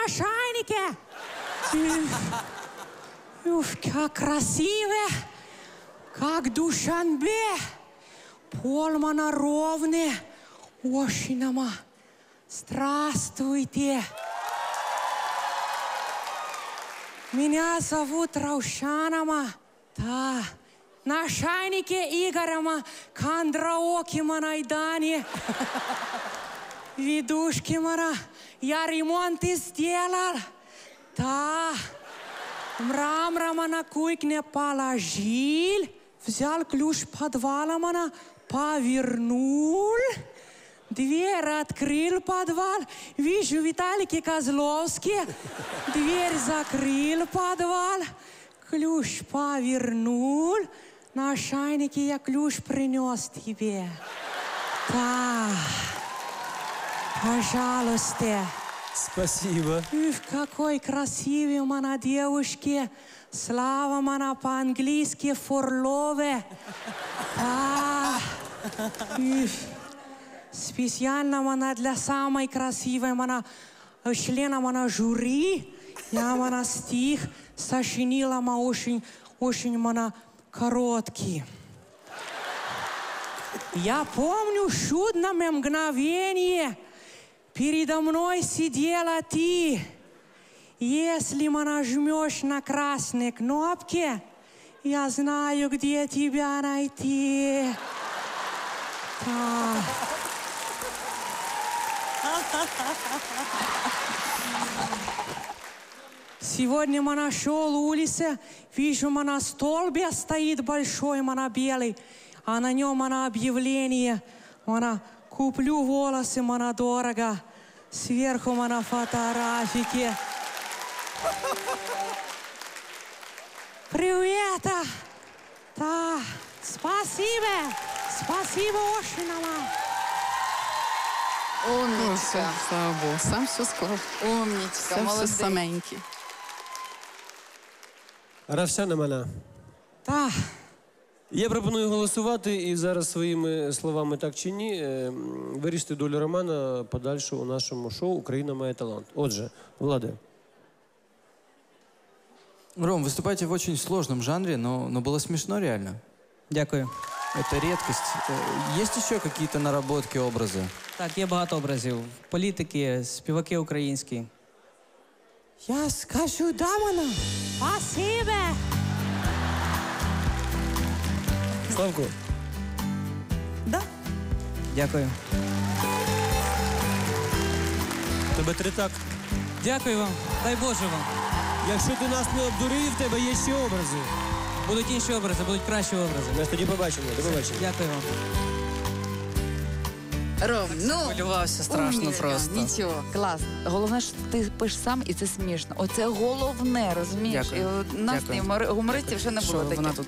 на шайнике. Ух, как красиво, как Душанбе. Полмана ровный, очень нама. Здравствуйте. Меня зовут Раушанама. Да, на шайнике Игорема Кондраоки Манайдани. Видушки Мара, я ремонт и сделал. Да, мрамора на кухне положил, взял ключ подвала мана, повернул, дверь открыл подвал, вижу Виталий Козловский, дверь закрыл подвал, ключ повернул, на шайнике я ключ принес тебе. Да, пожалуйста. Спасибо. Ух, какой красивый мана девушки. Слава мана по-английски фурлове. А, ух. Специально мана для самой красивой мана члена мана жюри. Я мана стих сочинила ма очень, очень мана короткий. Я помню чудное мгновение. Передо мной сидела ты. Если мы нажмешь на красные кнопки, я знаю, где тебя найти. Да. Сегодня мы нашел улице, вижу, мы на столбе стоит большой, мана белый, а на нем мана объявление, мана куплю волосы, мана дорого, сверху мана фотографики. Привет! а. Да, спасибо, спасибо очень вам. О, Все, Умничка. слава Богу, сам все склав. Умничка, Все, все молодець. саменьке. Равсяна Мана. Да, Я пропоную голосувати і зараз своїми словами так чи ні е, м, вирішити долю Романа подальше у нашому шоу Україна має талант. Отже, Влади. Ром, выступаете в очень сложном жанре, но, но было смешно реально. Дякую. Это редкость. Э, Есть еще какие-то наработки, образы? Так, є багато образів. Політики, співаки українські. я скажу да, мана. Спасибо. Славко. Дякую. Тебе три так. Дякую вам. Дай Боже вам. Якщо ти нас не обдурив, в тебе є ще образи. Будуть інші образи, будуть кращі образи. Ми ж тоді побачимо. До побачення. Дякую вам. Ром, ну Хвилювався страшно умничка. просто. Нічого, клас. Головне, що ти пишеш сам, і це смішно. Оце головне, розумієш? Дякую. І у нас Дякую. гумористів ще не Що було таке. вона тут